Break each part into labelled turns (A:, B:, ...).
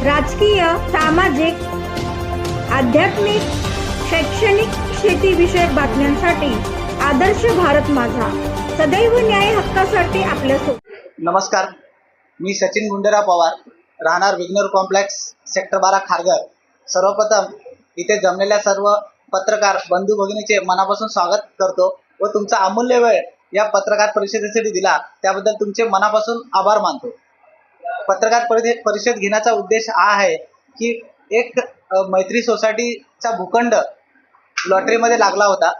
A: राजकीय सामाजिक आध्यात्मिक शैक्षणिक शेतीविषयक बातम्यांसाठी आदर्श भारत माझा. सदैव न्याय हक्कासाठी आपल्या
B: नमस्कार. मी सचिन गुंडेराव पवार राहणार विग्नर कॉम्प्लेक्स सेक्टर बारा खारघर. सर्वप्रथम इथे जमलेल्या सर्व पत्रकार बंधू भगिनीचे मनापासून स्वागत करतो व तुमचा अमूल्य वेळ या पत्रकार परिषदेसाठी दिला. त्याबद्दल तुमचे मनापासून आभार मानतो. पत्रकार परिषद परिषद घेण्याचा उद्देश हा आहे की एक मैत्री सोसायटीचा भूखंड लॉटरीमध्ये लागला होता.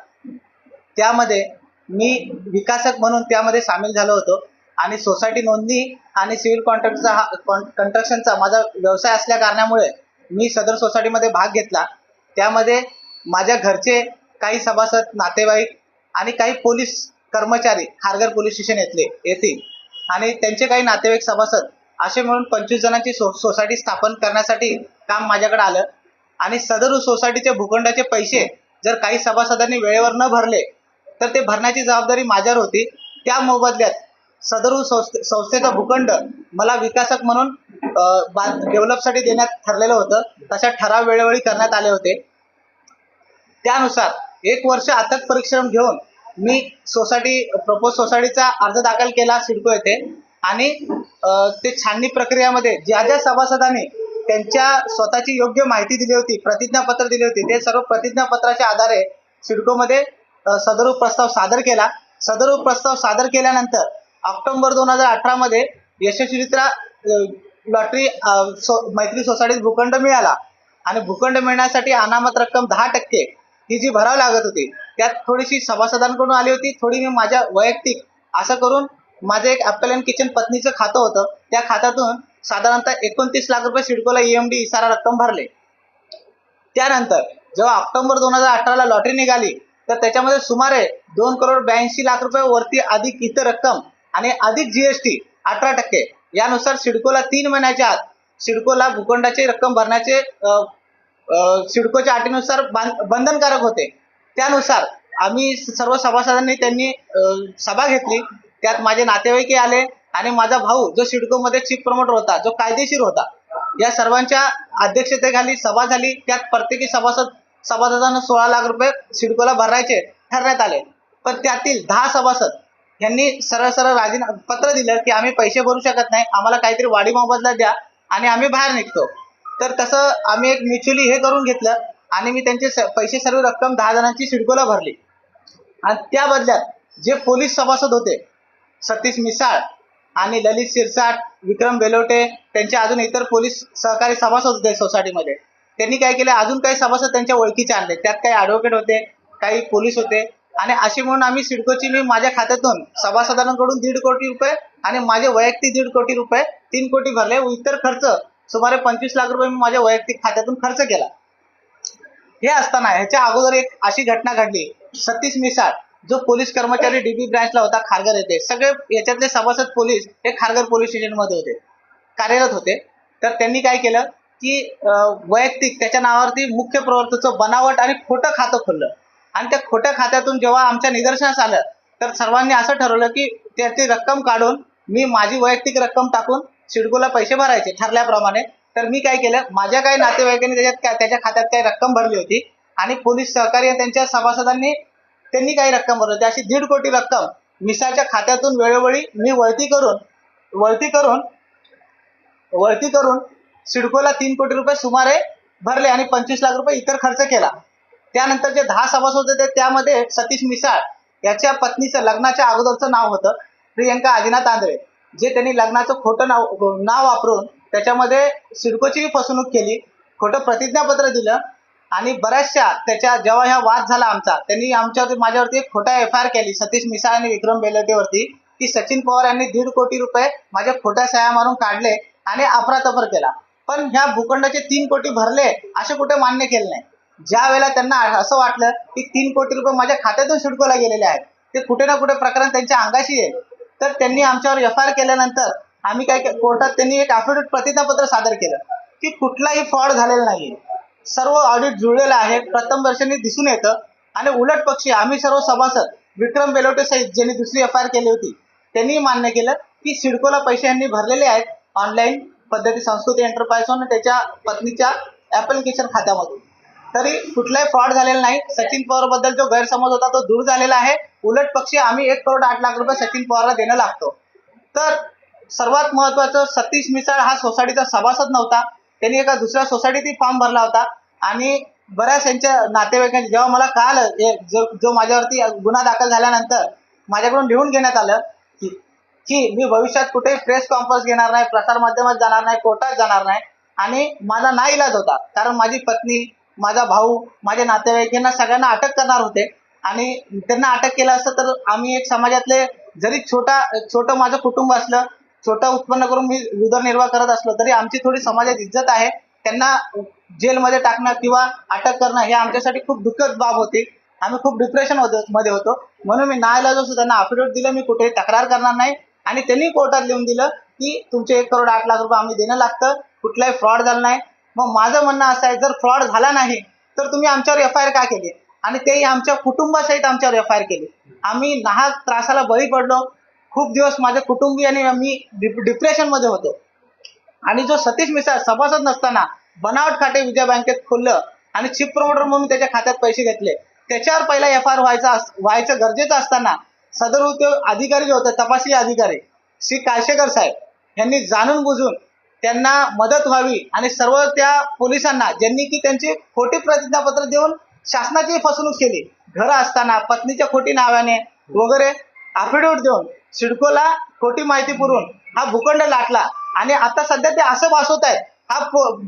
B: त्यामध्ये मी विकासक म्हणून त्यामध्ये सामील झालो होतो आणि सोसायटी नोंदणी आणि सिव्हिल कॉन्ट्रॅक्टचा हा कॉन्ट्रक्शनचा माझा व्यवसाय असल्या कारणामुळे मी सदर सोसायटीमध्ये भाग घेतला. त्यामध्ये माझ्या घरचे काही सभासद नातेवाईक आणि काही पोलीस कर्मचारी खारघर पोलीस स्टेशन येथले येथील आणि त्यांचे काही नातेवाईक सभासद असे मिळून पंचवीस जणांची सो सोसायटी स्थापन करण्यासाठी काम माझ्याकडे आलं. आणि सदर सोसायटीच्या भूखंडाचे पैसे जर काही सभासदांनी वेळेवर न भरले तर ते भरण्याची जबाबदारी माझ्यावर होती. त्या मोबदल्यात सदर संस्थे संस्थेचा भूखंड मला विकासक म्हणून डेव्हलपसाठी देण्यात ठरलेलं होतं. तशा ठराव वेळोवेळी करण्यात आले होते. त्यानुसार एक वर्ष अथक परिश्रम घेऊन मी सोसायटी प्रपोज सोसायटीचा अर्ज दाखल केला सिडको येथे. आणि ते छाननी प्रक्रियामध्ये ज्या ज्या सभासदांनी त्यांच्या स्वतःची योग्य माहिती दिली होती प्रतिज्ञापत्र दिली होती ते सर्व प्रतिज्ञापत्राच्या आधारे सिडकोमध्ये सदर प्रस्ताव सादर केला. सदर प्रस्ताव सादर केल्यानंतर ऑक्टोबर दोन हजार अठरामध्ये यशस्वीरित्या लॉटरी सो मैत्री सोसायटीत भूखंड मिळाला. आणि भूखंड मिळण्यासाठी अनामत रक्कम दहा टक्के ही जी भरावी लागत होती त्यात थोडीशी सभासदांकडून आली होती. थोडी मी माझ्या वैयक्तिक असं करून माझं एक ॲपल अँड किचन पत्नीचं खातं होतं. त्या खात्यातून साधारणतः एकोणतीस लाख रुपये सिडकोला ई एम डी इशारा रक्कम भरले. त्यानंतर जेव्हा ऑक्टोबर दोन हजार अठराला लॉटरी निघाली तर त्याच्यामध्ये सुमारे दोन करोड ब्याऐंशी लाख रुपये वरती अधिक इतर रक्कम आणि अधिक जीएसटी अठरा टक्के. यानुसार सिडकोला तीन महिन्याच्या आत सिडकोला भूखंडाची रक्कम भरण्याचे सिडकोच्या अटीनुसार बंधनकारक होते. त्यानुसार आम्ही सर्व सभासदांनी त्यांनी सभा घेतली. त्यात माझे नातेवाईकही आले आणि माझा भाऊ जो सिडकोमध्ये चीफ प्रमोटर होता जो कायदेशीर होता या सर्वांच्या अध्यक्षतेखाली सभा झाली. त्यात प्रत्येकी सभासद सभासदांना सोळा लाख रुपये सिडकोला भरायचे ठरण्यात आले. पण त्यातील दहा सभासद यांनी सरळ सरळ राजीना पत्र दिलं की आम्ही पैसे भरू शकत नाही आम्हाला काहीतरी वाढी मोबदला द्या आणि आम्ही बाहेर निघतो. तर तसं आम्ही एक म्युच्युअली हे करून घेतलं आणि मी त्यांचे स- पैसे सर्व रक्कम दहा जणांची सिडकोला भरली. आणि त्या बदल्यात जे पोलीस सभासद होते सतीश मिसाळ आणि ललित शिरसाट विक्रम बेलोटे त्यांचे अजून इतर पोलीस सहकारी सभासद होते सोसायटीमध्ये. त्यांनी काय केलं? अजून काही सभासद त्यांच्या ओळखीचे आणले. त्यात काही ॲडव्होकेट होते काही पोलीस होते. आणि अशी म्हणून आम्ही सिडकोची मी माझ्या खात्यातून सभासदांकडून दीड कोटी रुपये आणि माझे वैयक्तिक दीड कोटी रुपये तीन कोटी भरले. व इतर खर्च सुमारे पंचवीस लाख रुपये मी माझ्या वैयक्तिक खात्यातून खर्च केला. हे असताना ह्याच्या अगोदर एक अशी घटना घडली. सतीश मिसाळ जो पोलीस कर्मचारी डीबी ब्रँचला होता खारघर येथे. सगळे याच्यातले सभासद पोलीस हे खारघर पोलीस स्टेशनमध्ये होते. कार्यरत होते. तर त्यांनी काय केलं की वैयक्तिक त्याच्या नावावरती मुख्य प्रवर्तचं बनावट आणि खोटं खातं खोललं. आणि त्या खोट्या खात्यातून जेव्हा आमच्या निदर्शनास आलं तर सर्वांनी असं ठरवलं की त्याची रक्कम काढून मी माझी वैयक्तिक रक्कम टाकून सिडकोला पैसे भरायचे ठरल्याप्रमाणे. तर मी काय केलं माझ्या काही नातेवाईकांनी त्याच्यात काय त्याच्या खात्यात काही रक्कम भरली होती आणि पोलीस सहकारी त्यांच्या सभासदांनी त्यांनी काही रक्कम भरली. अशी दीड कोटी रक्कम मिसाळच्या खात्यातून वेळोवेळी मी वळती करून वळती करून वळती करून सिडकोला तीन कोटी रुपये सुमारे भरले आणि पंचवीस लाख रुपये इतर खर्च केला. त्यानंतर जे दहा सभासद होते त्यामध्ये सतीश मिसाळ याच्या पत्नीचं लग्नाच्या अगोदरचं नाव होतं प्रियंका आदिनाथ आंधळे जे त्यांनी लग्नाचं खोटं नाव नाव वापरून त्याच्यामध्ये सिडकोचीही फसवणूक केली खोटं प्रतिज्ञापत्र दिलं आणि बऱ्याचशा त्याच्या जेव्हा ह्या वाद झाला आमचा त्यांनी आमच्यावरती माझ्यावरती एक खोटा एफ आय आर केली सतीश मिसाळ आणि विक्रम बेलटेवरती की सचिन पवार यांनी दीड कोटी रुपये माझ्या खोट्या सह्या मारून काढले आणि अफरातफर केला. पण ह्या भूखंडाचे तीन कोटी भरले असे कुठे मान्य केले नाही. ज्या वेळेला त्यांना असं वाटलं की तीन कोटी रुपये माझ्या खात्यातून सिडकोला गेलेले आहेत ते कुठे ना कुठे प्रकरण त्यांच्या अंगाशी येईल तर त्यांनी आमच्यावर एफ आय आर केल्यानंतर आम्ही काय कोर्टात त्यांनी एक अफिडेविट प्रतिज्ञापत्र सादर केलं की कुठलाही फ्रॉड झालेला नाही सर्व ऑडिट जुळलेलं आहे प्रथम दर्शनी दिसून येतं. आणि उलट पक्षी आम्ही सर्व सभासद विक्रम बेलोटे सहित ज्यांनी दुसरी एफ आय आर केली होती त्यांनी मान्य केलं की सिडकोला पैसे यांनी भरलेले आहेत ऑनलाईन पद्धती संस्कृती एंटरप्राइज आणि त्याच्या पत्नीच्या ऍप्लिकेशन खात्यामधून. तरी कुठलाही फ्रॉड झालेला नाही. सचिन पवारबद्दल जो गैरसमज होता तो दूर झालेला आहे. उलट पक्षी आम्ही एक करोड आठ लाख रुपये सचिन पवारला देणं लागतो. तर सर्वात महत्वाचं सतीश मिसाळ हा सोसायटीचा सभासद नव्हता. त्यांनी एका दुसऱ्या सोसायटीतही फॉर्म भरला होता. आणि बऱ्याच यांच्या नातेवाईकांनी जेव्हा मला कळालं हे जो जो माझ्यावरती गुन्हा दाखल झाल्यानंतर माझ्याकडून लिहून घेण्यात आलं की की मी भविष्यात कुठेही प्रेस कॉन्फरन्स घेणार नाही प्रसार माध्यमात जाणार नाही कोर्टात जाणार नाही. आणि माझा ना इलाज होता. कारण माझी पत्नी माझा भाऊ माझे नातेवाईक यांना सगळ्यांना अटक करणार होते. आणि त्यांना अटक केलं असतं तर आम्ही एक समाजातले जरी छोटा छोटं माझं कुटुंब असलं छोटं उत्पन्न करून मी उदरनिर्वाह करत असलो तरी आमची थोडी समाजात इज्जत आहे. त्यांना जेलमध्ये टाकणं किंवा अटक करणं हे आमच्यासाठी खूप दुःखद बाब होती. आम्ही खूप डिप्रेशन होतो मध्ये होतो. म्हणून मी नायला असतो त्यांना अफिडेविट दिलं मी कुठेही तक्रार करणार नाही. आणि त्यांनी कोर्टात लिहून दिलं की तुमचे एक करोड आठ लाख रुपये आम्ही देणं लागतं. कुठलाही फ्रॉड झाला नाही. मग माझं म्हणणं असं आहे जर फ्रॉड झाला नाही तर तुम्ही आमच्यावर एफ आय आर का केली? आणि तेही आमच्या कुटुंबासहित आमच्यावर एफ आय आर केली. आम्ही नाहक त्रासाला बळी पडलो. खूप दिवस माझ्या कुटुंबियाने मी डिप्रेशनमध्ये होतो. आणि जो सतीश मिसाळ सभासद नसताना बनावट खाते विजय बँकेत खोललं आणि चिप प्रमोटर म्हणून त्याच्या खात्यात पैसे घेतले. त्याच्यावर पहिला एफ आय आर व्हायचा अस- व्हायचं गरजेचं असताना सदर उद्योग अधिकारी जे होते तपासी अधिकारी श्री काळशेकर साहेब यांनी जाणून बुजून त्यांना मदत व्हावी आणि सर्व त्या पोलिसांना ज्यांनी की त्यांची खोटी प्रतिज्ञापत्र देऊन शासनाची फसवणूक केली. घरं असताना पत्नीच्या खोटी नावाने वगैरे अफिडेव्हिट देऊन सिडकोला खोटी माहिती पुरवून हा भूखंड लाटला. आणि आता सध्या ते असं भासवत आहेत हा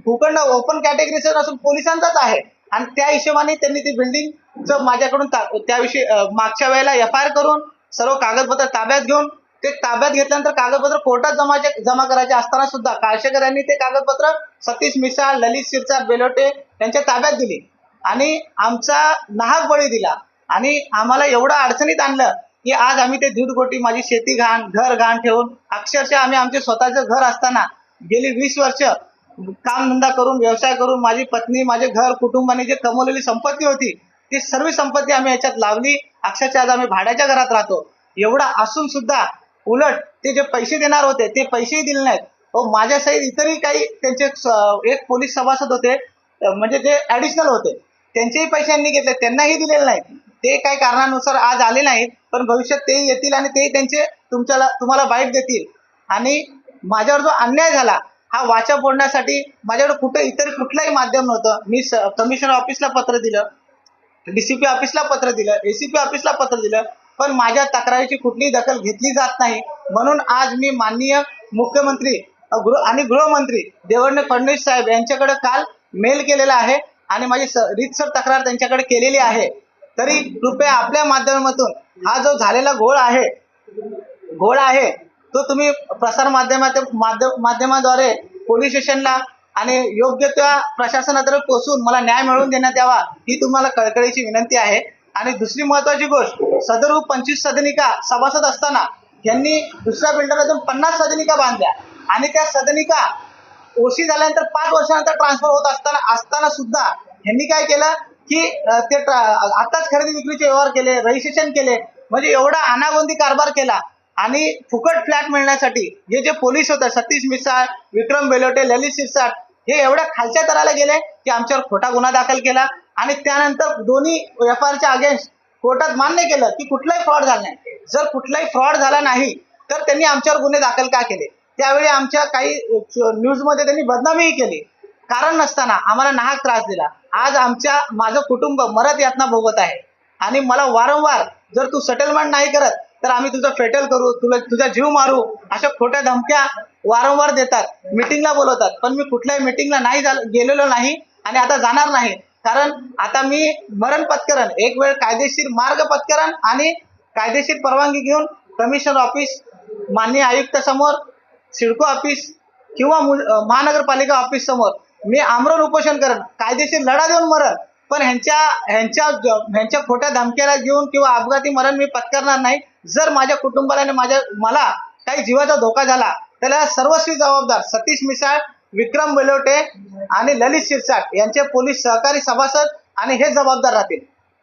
B: भूखंड ओपन कॅटेगरीचा नसून पोलिसांचाच आहे. आणि त्या हिशोबाने त्यांनी ती बिल्डिंगचं माझ्याकडून ता- त्याविषयी मागच्या वेळेला एफ आय आर करून सर्व कागदपत्र ताब्यात घेऊन ते ताब्यात घेतल्यानंतर कागदपत्र कोर्टात जमा जमा करायचे असताना सुद्धा काळशेकर यांनी ते कागदपत्र सतीश मिसाळ ललित शिरसाट बेलोटे यांच्या ताब्यात दिली. आणि आमचा नाहक बळी दिला. आणि आम्हाला एवढं अडचणीत आणलं की आज आम्ही ते दीड गोटी माझी शेती घाण घर घाण ठेवून अक्षरशः आम्ही आमचे स्वतःचं घर असताना गेली वीस वर्ष कामधंदा करून व्यवसाय करून माझी पत्नी माझे घर कुटुंबाने जे कमवलेली संपत्ती होती ती सर्व संपत्ती आम्ही याच्यात लावली. अक्षरशः आज आम्ही भाड्याच्या घरात राहतो. एवढा असून सुद्धा उलट ते जे पैसे देणार होते ते पैसेही दिले नाहीत. व माझ्यासहित इतरही काही त्यांचे एक पोलीस सभासद होते म्हणजे जे ॲडिशनल होते. त्यांचेही पैशांनी घेतले त्यांनाही दिलेले नाहीत. ते काही कारणानुसार आज आले नाहीत पण भविष्यात ते येतील आणि ते त्यांचे तुमच्याला तुम्हाला बाईट देतील. आणि माझ्यावर जो अन्याय झाला हा वाचा फोडण्यासाठी माझ्याकडे कुठं इतर कुठलंही माध्यम नव्हतं. मी कमिशनर ऑफिसला पत्र दिलं डीसीपी ऑफिसला पत्र दिलं एसीपी ऑफिसला पत्र दिलं पण माझ्या तक्रारीची कुठलीही दखल घेतली जात नाही. म्हणून आज मी माननीय मुख्यमंत्री गृह आणि गृहमंत्री देवेंद्र फडणवीस साहेब यांच्याकडे काल मेल केलेला आहे आणि माझी स- रीतसर तक्रार त्यांच्याकडे केलेली आहे. तरी कृपया आपल्या माध्यमातून हा जो झालेला घोळ आहे घोळ आहे तो तुम्ही प्रसार माध्यमात माध्यम माध्यमाद्वारे पोलीस स्टेशनला आणि योग्य त्या प्रशासनातर्फे पोहोचून मला न्याय मिळवून देण्यात यावा ही तुम्हाला कळकळीची विनंती आहे. आणि दुसरी महत्वाची गोष्ट सदर पंचवीस सदनिका सभासद असताना यांनी दुसऱ्या बिल्डरमधून पन्नास सदनिका बांधल्या. आणि त्या सदनिका ओशी झाल्यानंतर पाच वर्षानंतर ट्रान्सफर होत असताना असताना सुद्धा यांनी काय केलं? की ते आताच खरेदी विक्रीचे व्यवहार केले रजिस्ट्रेशन केले म्हणजे एवढा अनागोंदी कारभार केला आणि फुकट फ्लॅट मिळण्यासाठी हे जे पोलीस होते सतीश मिसाळ विक्रम बेलोटे ललित सिरसाट हे एवढ्या खालच्या तराला गेले की आमच्यावर खोटा गुन्हा दाखल केला आणि त्यानंतर दोन्ही एफ आरच्या अगेन्स्ट कोर्टात मान्य केलं की कुठलाही फ्रॉड झाला नाही. जर कुठलाही फ्रॉड झाला नाही तर त्यांनी आमच्यावर गुन्हे दाखल का केले? त्यावेळी आमच्या काही न्यूजमध्ये त्यांनी बदनामीही केली. कारण नसताना आम्हाला नाहक त्रास दिला. आज आमच्या माझं कुटुंब मरत यातना भोगत आहे. आणि मला वारंवार जर तू सेटलमेंट नाही करत तर आम्ही तुझं फेटल करू तुला तुझा जीव मारू अशा खोट्या धमक्या वारंवार देतात. मिटिंगला बोलवतात. पण मी कुठल्याही मिटिंगला नाही गेलेलो नाही आणि आता जाणार नाही. कारण आता मी मरण पत्करण एक वेळ कायदेशीर मार्ग पत्करण आणि कायदेशीर परवानगी घेऊन कमिशनर ऑफिस माननीय आयुक्त समोर सिडको ऑफिस किंवा मु- महानगरपालिका ऑफिस समोर मी आमरण उपोषण करेन. कायदेशीर लढा देऊन मरण. पण ह्यांच्या ह्यांच्या ह्यांच्या खोट्या धमक्याला घेऊन किंवा अपघाती मरण मी पत्करणार नाही. जर माझ्या कुटुंबाला आणि माझ्या मला काही जीवाचा धोका झाला त्याला सर्वस्वी जबाबदार सतीश मिसाळ विक्रम बेलोटे आणि ललित शिरसाट यांचे पोलीस सहकारी सभासद आणि हे जबाबदार राहतील.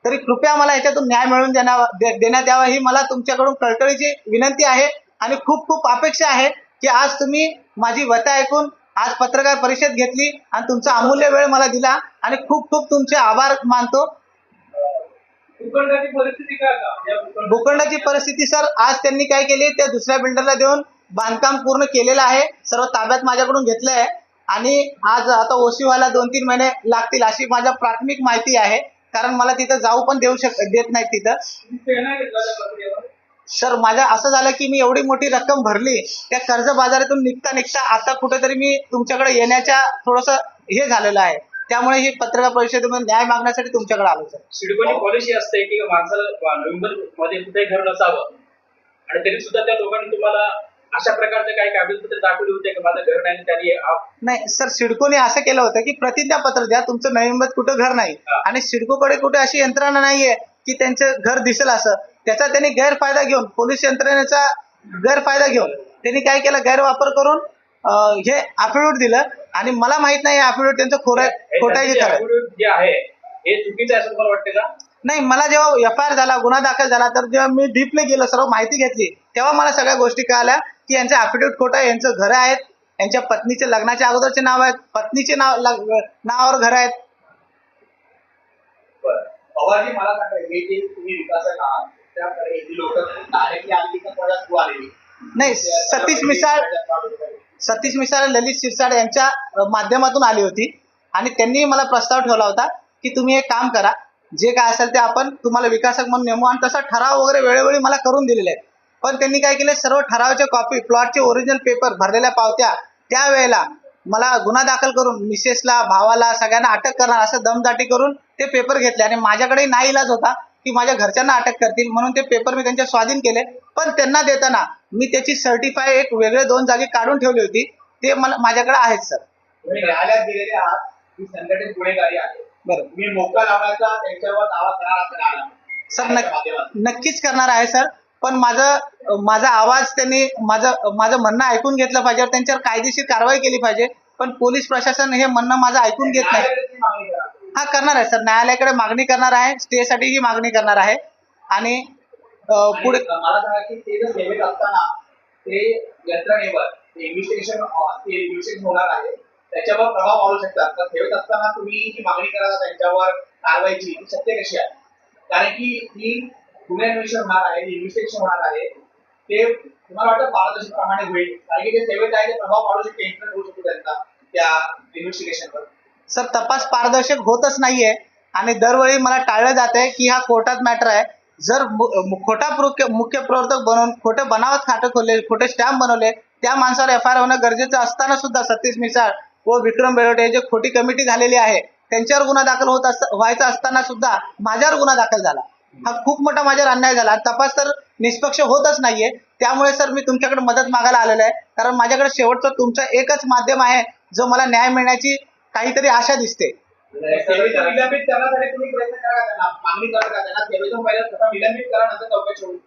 B: तरी कृपया मला याच्यातून न्याय मिळवून देण्या दे- देण्यात यावा ही मला तुमच्याकडून कळकळीची विनंती आहे आणि खूप खूप अपेक्षा आहे की आज तुम्ही माझी व्यथा ऐकून आज पत्रकार परिषद घेतली आणि तुमचा अमूल्य वेळ मला दिला आणि खूप खूप तुमचे आभार मानतो.
C: भूखंडाची परिस्थिती
B: सर आज त्यांनी काय केली? त्या दुसऱ्या बिल्डरला देऊन बांधकाम पूर्ण केलेलं आहे. सर्व ताब्यात माझ्याकडून घेतलं आहे. आणि आज आता ओसी व्हायला दोन तीन महिने लागतील अशी माझ्या प्राथमिक माहिती आहे. कारण मला तिथं जाऊ पण देऊ शक देत नाहीत तिथं. सर माझ्या असं झालं की मी एवढी मोठी रक्कम भरली त्या कर्ज बाजारातून निघता निघता आता कुठेतरी मी तुमच्याकडे येण्याच्या थोडस हे झालेलं आहे. त्यामुळे ही पत्रकार परिषदेमध्ये न्याय मागण्यासाठी तुमच्याकडे आलो सर
C: सिडकोनी पॉलिसी असते की माणसाला नोव्हेंबरमध्ये कुठेही घर नसावं. आणि तरी सुद्धा त्या लोकांनी तुम्हाला अशा प्रकारचे काही कागदपत्र दाखवली होते की माझं घर नाही त्यांनी
B: नाही सर सिडकोने असं केलं होतं की प्रतिज्ञा पत्र द्या तुमचं मुंबईत कुठं घर नाही. आणि सिडकोकडे कुठे अशी यंत्रणा नाहीये की त्यांचं घर दिसेल असं. त्याचा त्यांनी गैरफायदा घेऊन पोलीस यंत्रणेचा गैरफायदा घेऊन त्यांनी काय केलं? गैरवापर करून हे अफिडेविट दिलं. आणि मला माहीत नाही अफिडेविट त्यांचं खोरं खोटं आहे की
C: त्यांचे
B: खरं आहे.
C: affidavit जे आहे हे चुकीचं आहे असं तुम्हाला वाटते का?
B: नाही मला जेव्हा एफ आय आर झाला गुन्हा दाखल झाला तर जेव्हा मी डीपले गेलो सर्व माहिती घेतली तेव्हा मला सगळ्या गोष्टी कळाल्या की यांचं अफिडेविट खोटं आहे यांचं घर आहेत यांच्या पत्नीचे लग्नाच्या अगोदरचे नाव आहेत पत्नीचे नाव नावावर घर आहेत.
D: बरं. पवारजी मला सांगा हे जे तुम्ही विकासक आहात
B: नाही सतीश मिसाळ सतीश मिसाळ ललित शिरसाड यांच्या माध्यमातून आली होती. आणि त्यांनी मला प्रस्ताव ठेवला होता की तुम्ही एक काम करा. जे काय असेल ते आपण तुम्हाला विकासक म्हणून नेमू आणि तसा ठराव वगैरे वेळोवेळी मला करून दिलेले आहेत. पण त्यांनी काय केले? सर्व ठरावाच्या कॉपी प्लॉटचे ओरिजिनल पेपर भरलेल्या पावत्या त्यावेळेला मला गुन्हा दाखल करून मिसेसला भावाला सगळ्यांना अटक करणार असं दमदाटी करून ते पेपर घेतले. आणि माझ्याकडे नाही इलाज होता. की माझ्या घरच्यांना अटक करतील म्हणून ते पेपर मी त्यांच्या स्वाधीन केले. पण त्यांना देताना मी त्याची सर्टिफाय एक वेगळे दोन जागी काढून ठेवली होती. ते मला माझ्याकडे आहेत सर
D: तुम्ही न्यायालयात गेलेले आहात. ही संघटित गुन्हेगारी आहे.
B: बरं.
D: तुम्ही मोका लावण्याचा त्यांच्यावर दावा करणार असणार
B: सर नक्क- नक्कीच करणार आहे सर पण माझं माझा आवाज त्यांनी माझं माझं म्हणणं ऐकून घेतलं पाहिजे. त्यांच्यावर कायदेशीर कारवाई केली पाहिजे. पण पोलीस प्रशासन हे म्हणणं माझं ऐकून घेत नाही. हा करणार आहे सर. न्यायालयाकडे मागणी करणार आहे स्टे साठी ही मागणी करणार आहे. आणि पुढे
D: मला सांगा की ते जर सेवेत असताना ते यंत्रणेवर इन्व्हेस्टिगेशन इन्व्हेस्टिगेशन होणार आहे. त्याच्यावर प्रभाव पाडू शकतात. तर सेवेत असताना तुम्ही जी मागणी करा त्यांच्यावर कारवाईची ती सत्य कशी आहे? कारण की ही गुन्हे अन्वेषण होणार आहे इन्व्हेस्टिगेशन होणार आहे. ते तुम्हाला वाटतं पारदर्शकप्रमाणे होईल? कारण की ते सेवेत आहे ते प्रभाव पाडू शकते इन्फ्लुएन्स होऊ शकतो त्यांचा त्या इन्व्हेस्टिगेशनवर.
B: सर तपास पारदर्शक होतच नाहीये. आणि दरवेळी मला टाळलं जात आहे की हा कोर्टात मॅटर आहे. जर खोटा मुख्य मुख्य प्रवर्तक बनवून खोटे बनावट खातं खोलले खोटे स्टॅम्प बनवले त्या माणसावर एफ आय आर होणं गरजेचं असताना सुद्धा सतीश मिसाळ व विक्रम बेरोटे जे खोटी कमिटी झालेली आहे त्यांच्यावर गुन्हा दाखल होत असता व्हायचा असताना सुद्धा माझ्यावर गुन्हा दाखल झाला. हा खूप मोठा माझ्यावर अन्याय झाला. आणि तपास तर निष्पक्ष होतच नाहीये. त्यामुळे सर मी तुमच्याकडे मदत मागायला आलेलो आहे. कारण माझ्याकडे शेवटचं तुमचं एकच माध्यम आहे जो मला न्याय मिळण्याची काहीतरी आशा दिसते.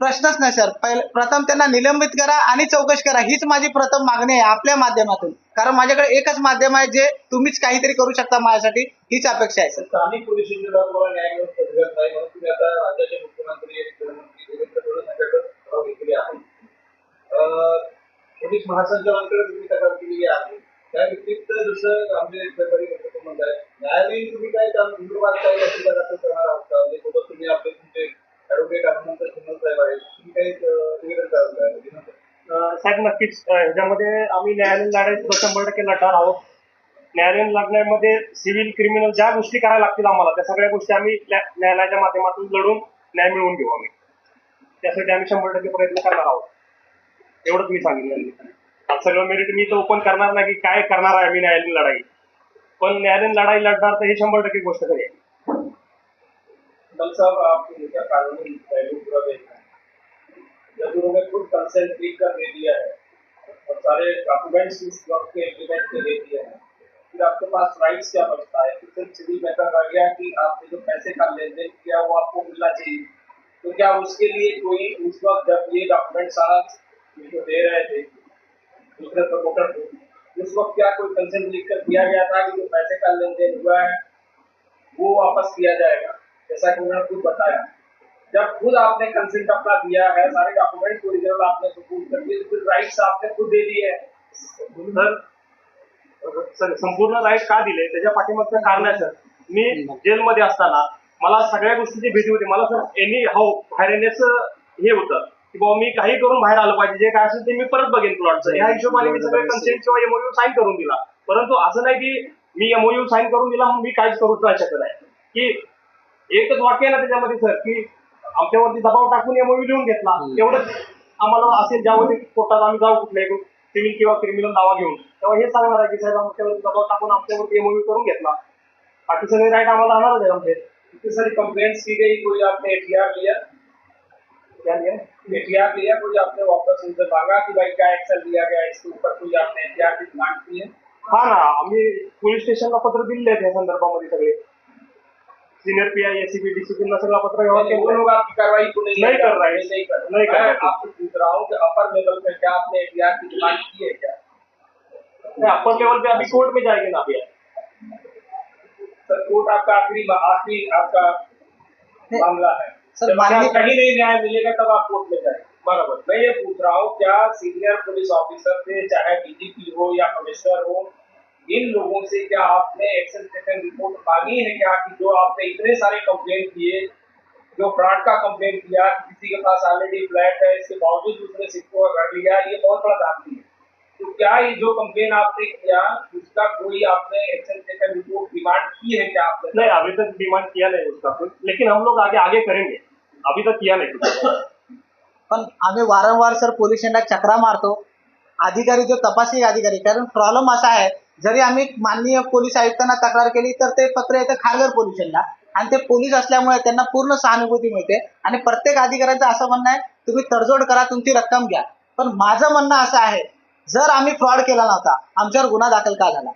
B: प्रश्नच नाही सर. पहिले प्रथम त्यांना निलंबित करा आणि चौकशी करा. हीच माझी प्रथम मागणी आहे आपल्या माध्यमातून. कारण माझ्याकडे एकच माध्यम आहे जे तुम्हीच काहीतरी करू शकता माझ्यासाठी. हीच अपेक्षा आहे सर.
D: स्थानिक पोलीस मुख्यमंत्री पोलीस महासंचालकांकडे तुम्ही तक्रार केलेली आहे. त्या व्यतिरिक्त जसं आमचे सहकारी वक्ते म्हणत आहेत न्यायालयीन तुम्ही काय काम संदर्भात काय याचिका दाखल करणार आहात का? म्हणजे सोबत तुम्ही आपले तुमचे ऍडव्होकेट अभिनंदन शिंदे साहेब आहेत. तुम्ही काही निवेदन कराल का?
E: म्हणजे साहेब नक्कीच. ह्याच्यामध्ये आम्ही न्यायालयीन लढाई शंभर टक्के लढणार आहोत. न्यायालयीन लढण्यामध्ये सिव्हिल क्रिमिनल ज्या गोष्टी करायला लागतील आम्हाला त्या सगळ्या गोष्टी आम्ही न्यायालयाच्या माध्यमातून लढून न्याय मिळवून घेऊ आम्ही. त्यासाठी आम्ही शंभर टक्के प्रयत्न करणार आहोत. एवढंच मी सांगितलं. सगळं मेरिट मी तर ओपन करणार नाही की काय करणार आहे मी न्यायालयीन लढाई. पण न्यायालयीन लढाई लढणार तर ही शंभर टक्के गोष्ट खरी
D: कर आपके पास राइट्स क्या बचता है? गया कि आपने जो पैसे का लेन देन किया, वो आपको मिलना चाहिए। तो क्या उसके लिए कोई उस वक्त जब ये डॉक्यूमेंट सारा दे रहे थे दूसरे प्रमोटर को। उस वक्त क्या कोई कंसेंट लिखकर दिया गया था कि जो पैसे का लेन देन हुआ है वो वापस किया जाएगा? जैसा कि उन्होंने खुद बताया। जब खुद आपने कंसेंट अपना दिया है सारे डॉक्यूमेंट ओरिजिनल आपने सबूत कर दिए तो फिर राइट्स आपने खुद दे दिए हैं।
E: सर संपूर्ण राईट का दिले त्याच्या पाठीमागचं कारण आहे सर. मी जेलमध्ये असताना मला सगळ्या गोष्टीची भीती होती. मला सर एनी हाऊ बाहेर येण्याचं हे होतं. की बाबा मी काही करून बाहेर आलं पाहिजे जे काय असेल ते मी परत बघेन प्लॉटचं ह्या हिशोबाने मी सगळे कन्सेंट किंवा एमओयू साईन करून दिला. परंतु असं नाही की मी एमओयू साईन करून दिला मी काहीच करूच नाही शकत आहे की एकच वाक्य आहे ना त्याच्यामध्ये सर की आमच्यावरती दबाव टाकून एमओयू लिहून घेतला. तेवढंच आम्हाला असेल ज्यामध्ये कोर्टात आम्ही जाऊ कुठल्या सिव्हिल किंवा क्रिमिनल दावा घेऊन. तेव्हा हे सांगणार आहे की साहेब आमच्यावरती दबाव टाकून आमच्यावरती एमओयू करून घेतला. बाकी सगळे राईट आम्हाला राहणारच आहे आमचे.
D: इतनी सारी कंप्लेंट्स की गई कोई आपने एटीआर लिया.
E: क्या लिया?
D: लिया आपने वापस उनसे मांगा कि भाई क्या एक्शन लिया गया इसके ऊपर कोई आपने की डिमांड की है?
E: हा ना आम्ही पोलीस स्टेशनला पत्र दिलेले आहेत या संदर्भामध्ये सगळे senior P I ACB DCP सगळं पत्र व्यवहार
D: लेकिन वो
E: केलेलं
D: लोग आपकी कार्रवाई को नहीं
E: नहीं कर रहा है।
D: नहीं कर
E: नहीं कर रहा है।
D: आपसे पूछ रहा हूँ कि अपर लेवल पे क्या आपने की डिमांड की है क्या?
E: है अपर लेवल पे अभी कोर्ट में जाएँगे ना अभी
D: सर कोर्ट आपका आखिरी आखिरी आपका मामला है।
B: सर, माननीय-
D: कहीं नहीं न्याय मिलेगा तब आप कोर्ट में जाएँगे बराबर। मैं ये पूछ रहा हूँ क्या सीनियर पुलिस ऑफिसर थे चाहे डीजीपी हो या कमिश्नर हो इन लोगों से क्या आपने एक्शन टेकन रिपोर्ट मांगी है क्या कि जो आपने इतने सारे कंप्लेंट किए जो फ्रॉड का कंप्लेंट किया किसी के पास ऑलरेडी फ्लैट है इसके बावजूद उसने सिक्को कर लिया ये बहुत बड़ा धांधली है। तो क्या ये जो कंप्लेन आपने किया उसका कोई आपने एक्शन टेकन रिपोर्ट डिमांड की है क्या आपने?
E: नहीं अभी तक डिमांड किया नहीं उसका कुछ लेकिन हम लोग आगे आगे करेंगे। अभी तक किया नहीं कुछ।
B: पण आम्ही वारंवार सर पोलीस स्टेशनला चक्रा मारतो. अधिकारी जो तपासी अधिकारी कारण प्रॉब्लेम असा आहे जरी आम्ही माननीय पोलीस आयुक्तांना तक्रार केली तर ते पत्र येतं खारघर पोलीस स्टेशनला आणि ते पोलीस असल्यामुळे त्यांना पूर्ण सहानुभूती मिळते. आणि प्रत्येक अधिकाऱ्यांचं असं म्हणणं आहे तुम्ही तडजोड करा तुमची रक्कम घ्या. पण माझं म्हणणं असं आहे जर आम्ही फ्रॉड केला नव्हता आमच्यावर गुन्हा दाखल का झाला?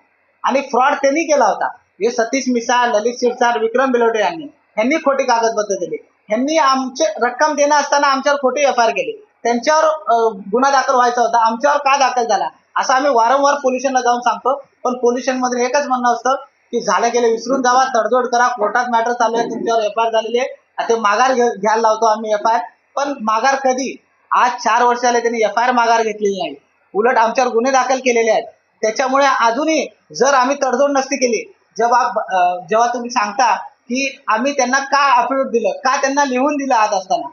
B: आणि फ्रॉड त्यांनी केला होता. हे सतीश मिसाळ ललित शिरसाट विक्रम बिलोटे यांनी. यांनी खोटी कागदपत्र दिली. यांनी आमचे रक्कम देणं असताना आमच्यावर खोटी एफ आय आर केली. त्यांच्यावर गुन्हा दाखल व्हायचा होता. आमच्यावर का दाखल झाला? असं आम्ही वारंवार पोलिसांना जाऊन सांगतो. पण पोलिसांमध्ये एकच म्हणणं असतं की झालं गेलं विसरून जावा तडजोड करा. कोर्टात मॅटर चालू आहे तुमच्यावर एफ आय आर झालेली आहे. आता ते माघार घ्यायला लावतो आम्ही एफ आय आर. पण माघार कधी? आज चार वर्षाला त्यांनी एफ आय आर माघार घेतलेली नाही. उलट आमच्यावर गुन्हे दाखल केलेले आहेत. त्याच्यामुळे अजूनही जर आम्ही तडजोड नसती केली जेव्हा जेव्हा तुम्ही सांगता की आम्ही त्यांना का अफिडेविट दिलं का त्यांना लिहून दिलं आत असताना?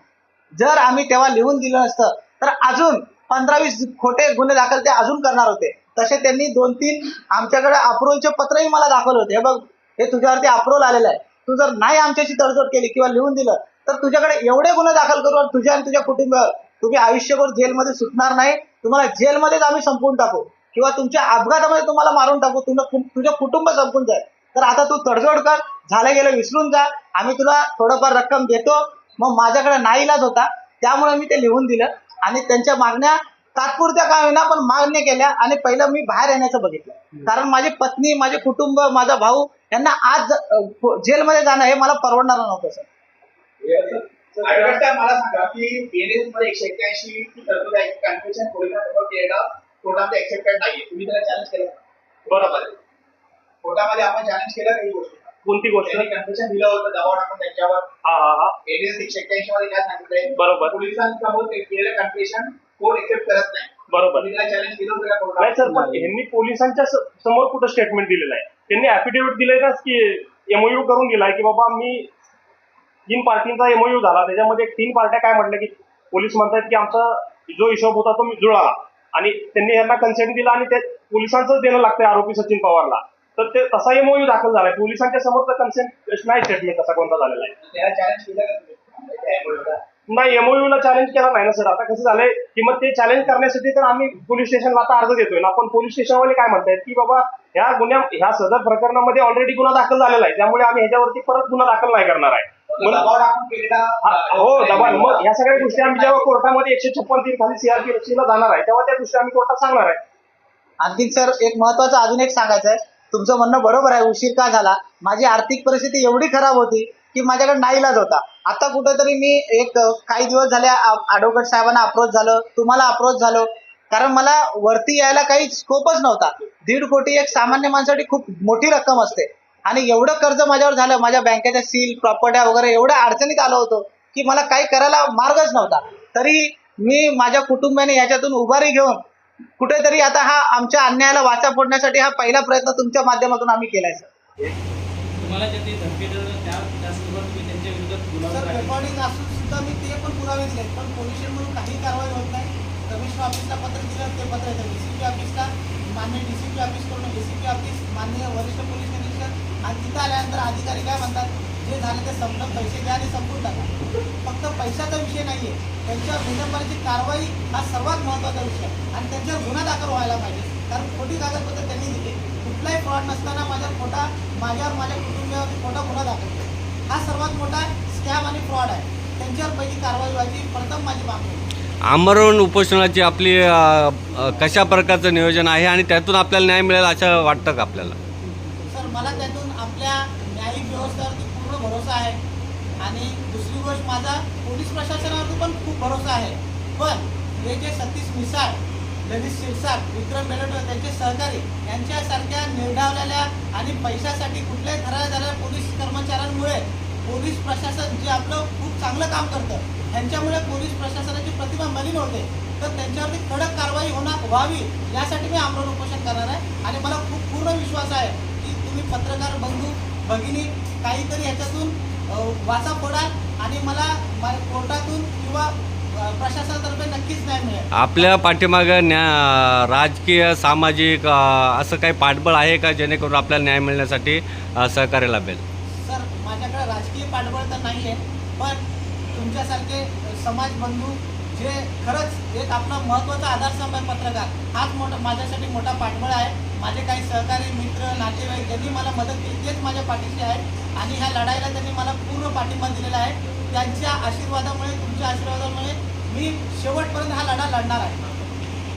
B: जर आम्ही तेव्हा लिहून दिलं नसतं तर अजून पंधरा वीस खोटे गुन्हे दाखल ते अजून करणार होते. तसे त्यांनी दोन तीन आमच्याकडे अप्रुव्हलचे पत्रही मला दाखवले होते. हे बघ हे तुझ्यावरती अप्रोल आलेलं आहे. तू जर नाही आमच्याशी तडजोड केली किंवा लिहून दिलं तर तुझ्याकडे एवढे गुन्हे दाखल करू तुझ्या आणि तुझ्या कुटुंबावर तुम्ही आयुष्यभर जेलमध्ये सुटणार नाही तुम्हाला जेलमध्येच आम्ही संपवून टाकू. किंवा तुमच्या अपघातामध्ये तुम्हाला मारून टाकू तुला तुझं कुटुंब संपून जाईल. तर आता तू तडजोड कर झालं गेलं विसरून जा आम्ही तुला थोडंफार रक्कम देतो. मग माझ्याकडे नाईलाज होता त्यामुळे मी ते लिहून दिलं. आणि त्यांच्या मागण्या तात्पुरत्या का होईना पण मान्य केल्या. आणि पहिलं मी बाहेर येण्याचं बघितलं. कारण माझी पत्नी माझे कुटुंब माझा भाऊ यांना आज जेलमध्ये जाणं हे मला परवडणार नव्हतं सर.
F: मला सांगा की बीएनएसमध्ये एकशे एक्क्याऐंशी तरतूद आहे कन्फ्युजन पोलिसांसमोर केलेलं कोर्टामध्ये एक्सेप्टेड नाहीये. तुम्ही त्याला चॅलेंज केलं
E: बरोबर.
F: कोर्टामध्ये आपण चॅलेंज केलं काही गोष्टी
E: कोणती गोष्ट?
F: कन्फ्युजन दिलं होतं दबाव टाकून त्यांच्यावर.
E: हा हा हा.
F: एनएस एकशे एक्क्याऐंशी मध्ये काय सांगितलंय?
E: बरोबर.
F: पोलिसांसमोर केलेलं कन्फ्युजन कोर्ट एक्सेप्ट करत नाही.
E: बरोबर.
F: चॅलेंज केलं होतं का
E: नाही सर पण यांनी पोलिसांच्या समोर कुठं स्टेटमेंट दिलेलं आहे? त्यांनी ऍफिडेव्हिट दिलंय ना की एमओयू करून दिलाय की बाबा मी तीन पार्टींचा एमओयू झाला. त्याच्यामध्ये तीन पार्ट्या काय म्हटलं की पोलीस म्हणतात की आमचा जो हिशोब होता तो जुळाला आणि त्यांनी यांना कन्सेंट दिला आणि ते पोलिसांचंच देणं लागतंय आरोपी सचिन पवारला. तर ते तसा एमओयू दाखल झालाय. पोलिसांच्या समोरचा कन्सेंट नाही स्टेटमेंट तसा कोणता झालेला आहे? नाही एमओयू ला चॅलेंज केला नाही ना सर आता कसं झालंय की मग ते चॅलेंज करण्यासाठी तर आम्ही पोलीस स्टेशनला आता अर्ज देतोय ना. पण पोलीस स्टेशनवाले काय म्हणतायत की बाबा ह्या गुन्ह्या ह्या सदर प्रकरणामध्ये ऑलरेडी गुन्हा दाखल झालेला आहे. त्यामुळे आम्ही ह्याच्यावरती परत गुन्हा दाखल नाही करणार आहे.
F: दबाव
E: हा- दबाण मग ह्या सगळ्या गोष्टी आम्ही जेव्हा कोर्टामध्ये एकशे छप्पन तीन खाली सीआरपी ला जाणार आहे तेव्हा त्या गोष्टी आम्ही कोर्टात सांगणार आहे.
B: आणखीन सर एक महत्वाचं अजून एक सांगायचं आहे. तुमचं म्हणणं बरोबर आहे उशीर का झाला? माझी आर्थिक परिस्थिती एवढी खराब होती की माझ्याकडे नाईलाज होता. आता कुठेतरी मी एक काही दिवस झाले ॲडव्होकेट साहेबांना अप्रोच झालं तुम्हाला अप्रोच झालो. कारण मला वरती यायला काही स्कोपच नव्हता. दीड कोटी एक सामान्य माणसासाठी खूप मोठी रक्कम असते. आणि एवढं कर्ज माझ्यावर झालं माझ्या बँकेच्या सील प्रॉपर्ट्या वगैरे एवढ्या अडचणीत आलो होतो की मला काही करायला मार्गच नव्हता. तरी मी माझ्या कुटुंबाने याच्यातून उभारी घेऊन
G: कुठेतरी आता हा आमच्या अन्यायाला वाचा फोडण्यासाठी हा पहिला प्रयत्न तुमच्या माध्यमातून आम्ही केलाय सर.
C: तुम्हाला
B: रेकॉर्डिंग असून सुद्धा मी ते पण पुरावे दिले पण पोलीस म्हणून काही कारवाई होत नाही. कमिशनर ऑफिसला पत्र दिलं ते पत्र येतं. डीसीपी ऑफिसला मान्य डीसीपी ऑफिस करून एसीपी ऑफिस मान्य वरिष्ठ पोलीस आणि तिथं आल्यानंतर अधिकारी काय म्हणतात? जे झाले ते संपलं पैसे द्या आणि संपून टाका. फक्त पैशाचा विषय नाही आहे त्यांच्यावर निलंबनाची कारवाई हा सर्वात महत्त्वाचा विषय आहे. आणि त्यांच्यावर गुन्हा दाखल व्हायला पाहिजे. कारण खोटी कागदपत्र त्यांनी दिली. कुठलाही फ्रॉड नसताना माझ्यावर खोटा माझ्यावर माझ्या कुटुंबियावरती खोटा गुन्हा दाखल केला. हा सर्वात मोठा स्कॅम आणि फ्रॉड आहे. त्यांच्यावर पहिली कारवाई व्हायची प्रथम माझी मागणी.
H: आमरण उपोषणाची आपली कशा प्रकारचं नियोजन आहे आणि त्यातून आपल्याला न्याय मिळेल असं वाटतं का आपल्याला?
B: सर मला व्यवस्थेवरती पूर्ण भरोसा आहे. आणि दुसरी गोष्ट माझा पोलीस प्रशासनावरती पण खूप भरोसा आहे. पण हे जे सतीश मिसाळ ललित शिरसाट विक्रम बेलटकर त्यांचे सहकारी यांच्यासारख्या निर्धावलेल्या आणि पैशासाठी कुठल्याही घराला झालेल्या पोलीस कर्मचाऱ्यांमुळे पोलीस प्रशासन जे आपलं खूप चांगलं काम करतं त्यांच्यामुळे पोलीस प्रशासनाची प्रतिमा मलिन होते. तर त्यांच्यावरती कडक कारवाई होणार व्हावी यासाठी मी आमरण उपोषण करणार आहे. आणि मला खूप पूर्ण विश्वास आहे की तुम्ही पत्रकार बंधू भगिनी काहीतरी ह्याच्यातून वाचा फोडाल आणि मला कोर्टातून किंवा प्रशासनातर्फे नक्कीच न्याय मिळेल.
H: आपल्या पाठीमागं न्या राजकीय सामाजिक अ, असं काही पाठबळ आहे का जेणेकरून आपल्याला न्याय मिळण्यासाठी अ, सहकार्य लाभेल?
B: सर माझ्याकडे राजकीय पाठबळ तर नाही आहे पण तुमच्यासारखे समाज बंधू जे खरंच एक आपला महत्त्वाचा आधारस्तंभ आहे पत्रकार हाच मोठा माझ्यासाठी मोठा पाठबळ आहे. माझे काही सहकारी मित्र नातेवाईक ज्यांनी मला मदत केली तेच माझ्या पाठीशी आहेत. आणि ह्या लढाईला त्यांनी मला पूर्ण पाठिंबा दिलेला आहे. त्यांच्या आशीर्वादामुळे तुमच्या आशीर्वादामुळे मी शेवटपर्यंत हा लढा लढणार आहे.